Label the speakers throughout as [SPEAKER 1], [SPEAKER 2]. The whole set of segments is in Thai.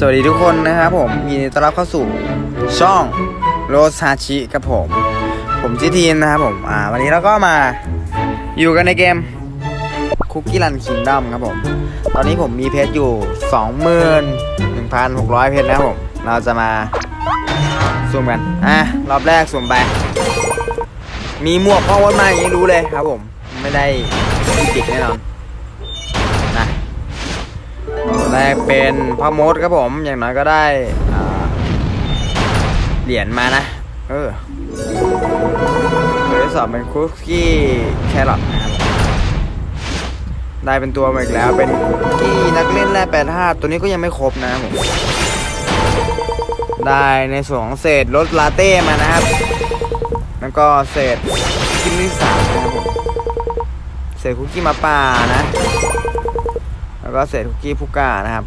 [SPEAKER 1] สวัสดีทุกคนนะครับผมยินดีต้อนรับเข้าสู่ช่องโรซาชิกับผม ผมชื่อทีมนะครับผมอ่าวันนี้เราก็มาอยู่กันในเกมคุกกี้รันคิงด o มครับผม ตอนนี้ผมมีเพชรอยู่ 21,600 เพชรนะครับผม เราจะมาสุ่มกัน อะ รอบแรกสุ่มไป มีหมวกพ่อวัดมาอย่างนี้รู้เลยครับผม ไม่ได้ติดแน่นอน แรกเป็นพ่อมดครับผม อย่างน้อยก็ได้เหรียญมานะ เออตัวที่สองเป็นคุกกี้แครอทนะครับ ได้เป็นตัวมาอีกแล้ว เป็นคุกกี้นักเล่นแร่แปดธาตัวนี้ก็ยังไม่ครบนะครับผมได้ในส่วนของเศษรสลาเต้มานะครับ แล้วก็เศษกินที่สามนะครับผม เศษคุกกี้มาป่านะ แล้วก็เศษคุกกี้พุก้านะครับ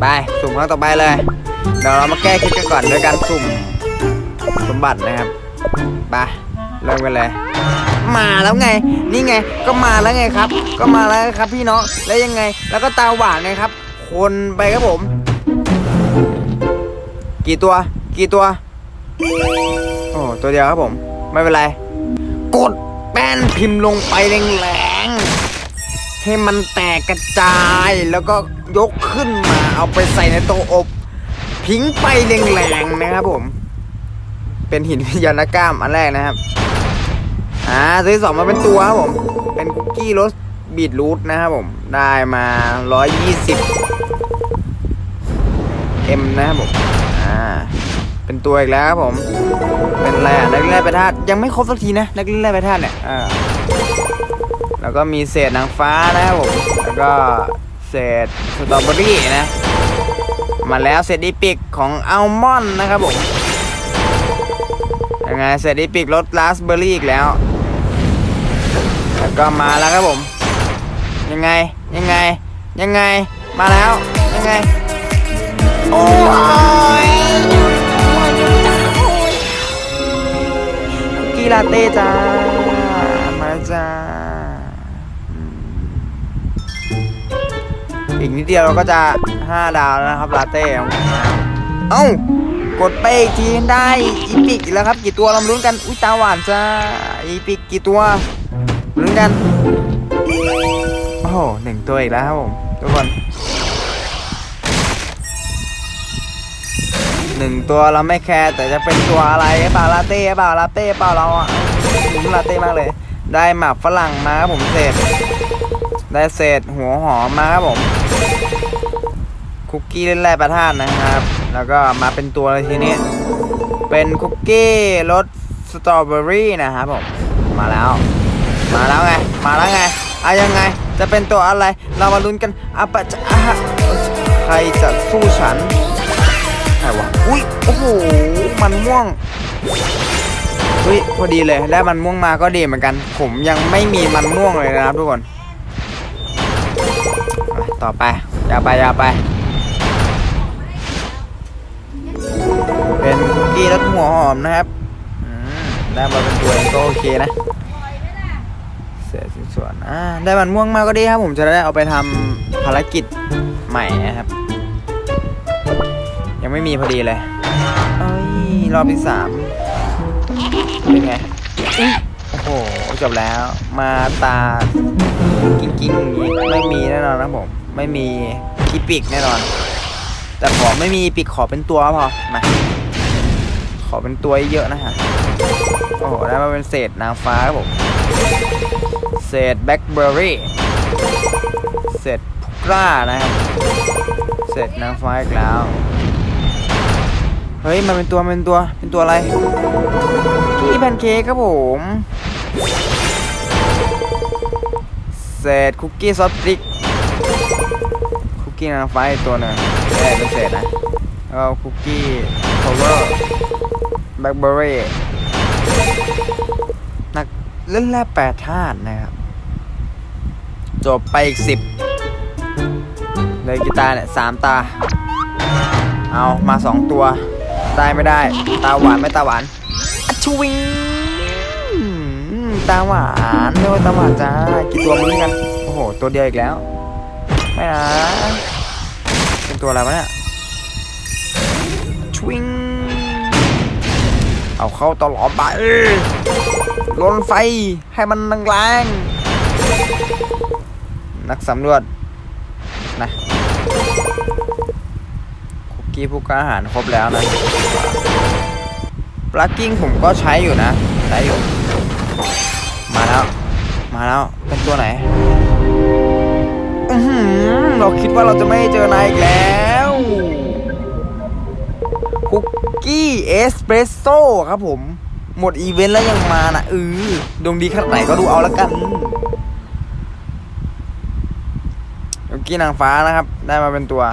[SPEAKER 1] ไปสุ่มครั้งต่อไปเลย เดี๋ยวเรามาแก้คล็ดกันก่อนด้วยการสุ่มสมบัตินะครับไปเริ่มกันเลย มาแล้วไง นี่ไง ก็มาแล้วไงครับ ก็มาแล้วครับพี่น้องแล้วยังไง แล้วก็ตาหวานไงครับ คนไปครับผม กี่ตัว กี่ตัว โอ้ตัวเดียวครับผม ไม่เป็นไร กด ป้นพิมพ์ลงไปแรงๆ ให้มันแตกกระจายแล้วก็ยกขึ้นมาเอาไปใส่ในโต๊ะอบ พิงไปแรงๆนะครับผม เป็นหินพยานกล้ามอันแรกนะครับ อ่าตัวที่สองมาเป็นตัวครับผม เป็นคุกกี้รสบีทรูทนะครับผม ได้มา 120 M นะครับผม อ่า เป็นตัวอีกแล้วครับผม เป็นอะไรอะนักเล่นแร่ไปธาตุยังไม่ครบสักทีนะนักเล่นแร่ไปธาตุเนี่ยอ่าแล้วก็มีเศษนางฟ้านะครับผมแล้วก็เศษสตรอเบอรี่นะ มาแล้วเศษอีปิกของอัลมอนด์นะครับผมยังไงเศษอีปิกรสราสเบอร์รี่อีกแล้ว แล้วก็มาแล้วครับผม ยังไงยังไงยังไงมาแล้วยังไง ลาเต้จ้า มาจ้า อีกนิดเดียวเราก็จะ 5 ดาวแล้วนะครับลาเต้ของผมนะเอ้ากดไปอีกทีได้อีปิกอีกแล้วครับกี่ตัวเราลุ้นกัน อุ้ยตาหวานจ้าอีปิกกี่ตัวลุ้นกัน โอ้โหหนึ่งตัวอีกแล้วครับผมทุกคน หนึ่งตัวเราไม่แคร์แต่จะเป็นตัวอะไรเปล่าลาเต้เปล่าลาเต้เปล่าเราอะลุ้นลาเต้มากเลย ได้หมากฝรั่งมาครับผมเศษ ได้เศษหัวหอมมาครับผม คุกกี้เล่นแร่ประทานนะครับ แล้วก็มาเป็นตัวเลยทีนี้ เป็นคุกกี้รสสตรอเบอรี่นะครับผมมาแล้ว มาแล้วไง มาแล้วไงอะยังไงจะเป็นตัวอะไร เรามาลุ้นกันอะปะจะใครจะสู้ฉัน รวะอุ้ยโอ้โหมันม่วงอุ้ยพอดีเลยได้มันม่วงมาก็ดีเหมือนกัน ผมยังไม่มีมันม่วงเลยนะครับทุกคนต่อไปอย่าไปอย่าไป เป็นคุกกี้รสหัวหอมนะครับได้มาเป็นตัวเองก็โอเคนะเสียสิส่วนอ่าได้มันม่วงมาก็ดีครับผมจะได้เอาไปทำภารกิจใหม่นะครับ ยังไม่มีพอดีเลยเอ้ยรอบที่สามเป็นไงอุ๊ยโอ้โหจบแล้ว มาตากิ้งกิ้งๆอย่างนี้ไม่มีแน่นอนนะผมไม่มีที่ปีกแน่นอน แต่ขอไม่มีปีกขอเป็นตัวพอมาขอเป็นตัวเยอะๆนะฮะโอ้โหได้มาเป็นเศษนางฟ้าครับผมเศษแบล็คเบอร์รี่เศษพุกร้านะครับเศษนางฟ้าอีกแล้ว เฮ้ย มันเป็นตัว มันเป็นตัว เป็นตัวอะไรกี้แพนเค้กครับผมเศษคุกกี้ซอสพริก คุกกี้นางฟ้าอีกตัวหนึ่งแค่เป็นเศษนะแล้วคุกกี้โคเวอร์แบล็คเบอร์รี่นักเล่นแร่แปดธาตุนะครับ จบไปอีกสิบเลยกีตาร์เนี่ยสามตา เอามาสองตัว ได้ไม่ได้ ตาหวานไม่ตาหวานอะชวิงตาหวานเรียกว่าตาหวานจ้ากี่ตัวมึงกันโอ้โหโหตัวเดียวอีกแล้วไม่นะเป็นตัวอะไรวะเนี่ยชวิงเอาเข้าตลอดไปลนไฟให้มันแรงๆนักสำรวจ กกี้ผู้กล้าหาญครบแล้วนะปลักกิ้งผมก็ใช้อยู่นะใช้อยู่ มาแล้ว มาแล้ว เป็นตัวไหนอื้อหือเราคิดว่าเราจะไม่เจอนายอีกแล้วคุกกี้เอสเปรสโซ่ครับผม หมดอีเวนต์แล้วยังมานะเออดวงดีขนาดไหนก็ดูเอาแล้วกันคุกกี้นางฟ้านะครับ ได้มาเป็นตัว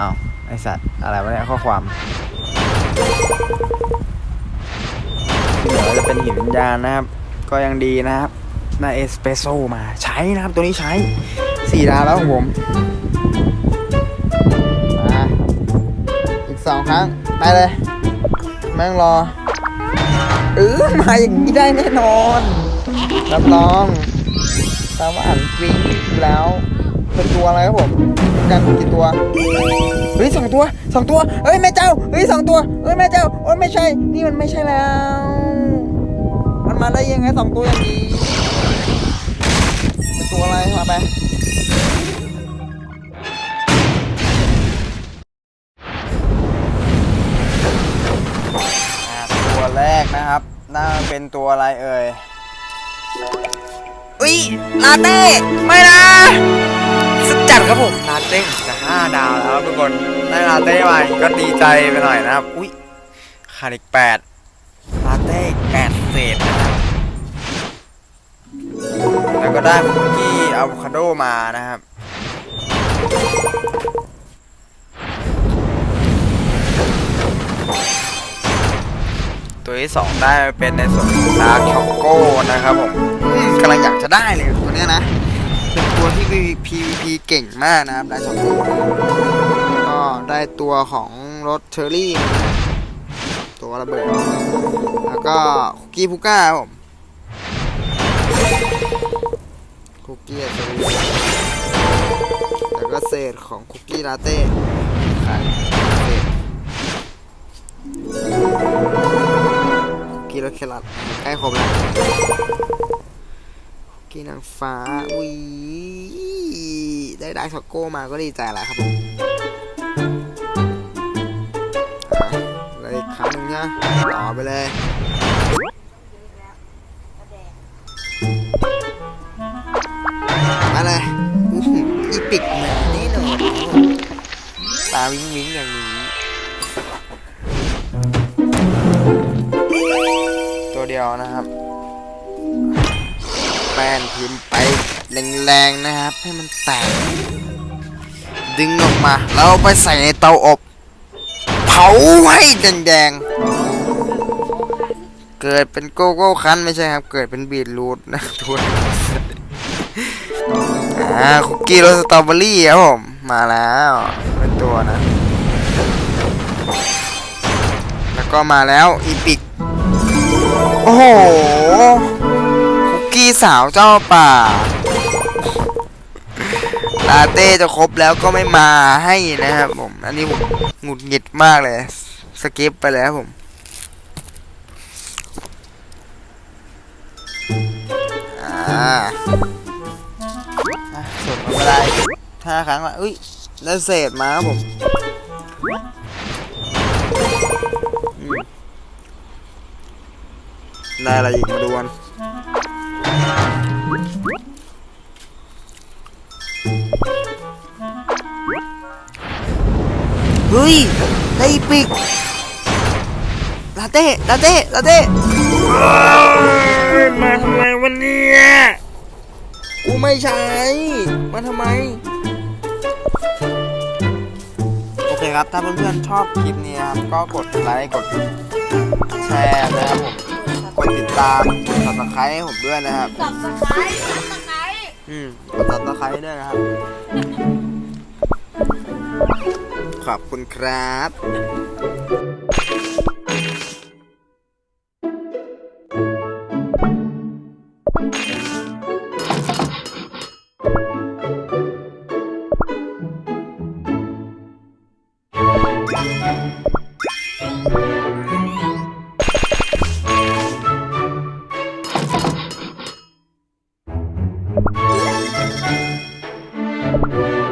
[SPEAKER 1] อ้าว ไอสัตว์อะไรวะเนี่ยข้อความเดี๋ยวจะเป็นหินวิญญาณนะครับ ก็ยังดีนะครับได้เอสเปรสโซมาใช้นะครับ ตัวนี้ใช้สี่ดาวแล้วของผมมาอีกสองครั้ง ไปเลย แม่งรอเออมาอย่างนี้ได้แน่นอน รับรองตาว่าอ่านกริ้งแล้ว เป็นตัวอะไรครับผมเป็นการกี่ตัวเฮ้ยสองตัวสองตัวเฮ้ยแม่เจ้าเฮ้ยสองตัวเฮ้ยแม่เจ้าโอ้ยไม่ใช่ นี่มันไม่ใช่แล้ว มันมาได้ยังไงสองตัวอย่างนี้เป็นตัวอะไรมาไปตัวแรกนะครับน่าเป็นตัวอะไรเอ่ยอุ้ยลาเต้ ไม่นะ จัดครับผมลาเต้จะห้าดาวแล้วทุกคนได้ลาเต้มาก็ดีใจไปหน่อยนะครับ อุ้ยขาดอีกแปดลาเต้แปดเศษนะครับแล้วก็ได้คุกกี้อะโวคาโดมานะครับตัวที่สองได้เป็นในส่วนของดาร์กช็อกโก้นะครับผมกำลังอยากจะได้เลยตัวเนี้ยนะ ตัวที่ PVP เก่งมากนะครับไดาร์กช็อกโก้ก็ได้ตัวของรถเชอร์รี่ ตัวระเบิด แล้วก็คุกกี้พูก้าครับผมคุกกี้อัศวินแล้วก็เศษของคุกกี้ลาเต้ขายเศษกีรถเคลัดใกล้ครบแล้ว กีนางฟ้าอุ้ยได้ได้ช็อกโก้มาก็ดีใจแล้วครับผมอะเลยครั้งหนึงนะต่อไปเลยมาเลยอู้หูอีปิกเหมือนนี่หนูตาวิ้งวิ้งอย่างนี้ ตัวเดียวนะครับ ป้นพิมพ์ไปแรงๆนะครับ ให้มันแตก ดึงออกมาแล้วไปใส่ในเตาอบ เผาให้แดงๆ เกิดเป็นโกโก้คันไม่ใช่ครับ เกิดเป็นบีทรูทนะทุกคนอ่าคุกกี้รสสตรอเบอรี่ครับผมมาแล้วเป็นตัวนะ แล้วก็มาแล้วอีปิก โอ้โห สาวเจ้าป่าลาเต้จะครบแล้วก็ไม่มาให้นะครับผม อันนี้ผมหงุดหงิดมากเลย สกิปไปแล้วผม อ่าส่งมาไม่ได้ห้าครั้งละอุ้ยได้เศษมาครับผมอืมได้อะไรอีกมาดูกัน เฮ้ยได้อีปิกลาเต้ลาเต้ลาเต้มาทำไมวันนี้กูไม่ใช้ มาทำไม โอเคครับ ถ้าเพื่อนๆชอบคลิปนี้ครับ ก็กดไลค์ กดแชร์นะครับผม กดติดตามกด subscribe ให้ผมด้วยนะครับ
[SPEAKER 2] สับสไครต์ สับสไครต์
[SPEAKER 1] อืมกดตะไคร้ด้วยนะครับ ขอบคุณครับ Thank you.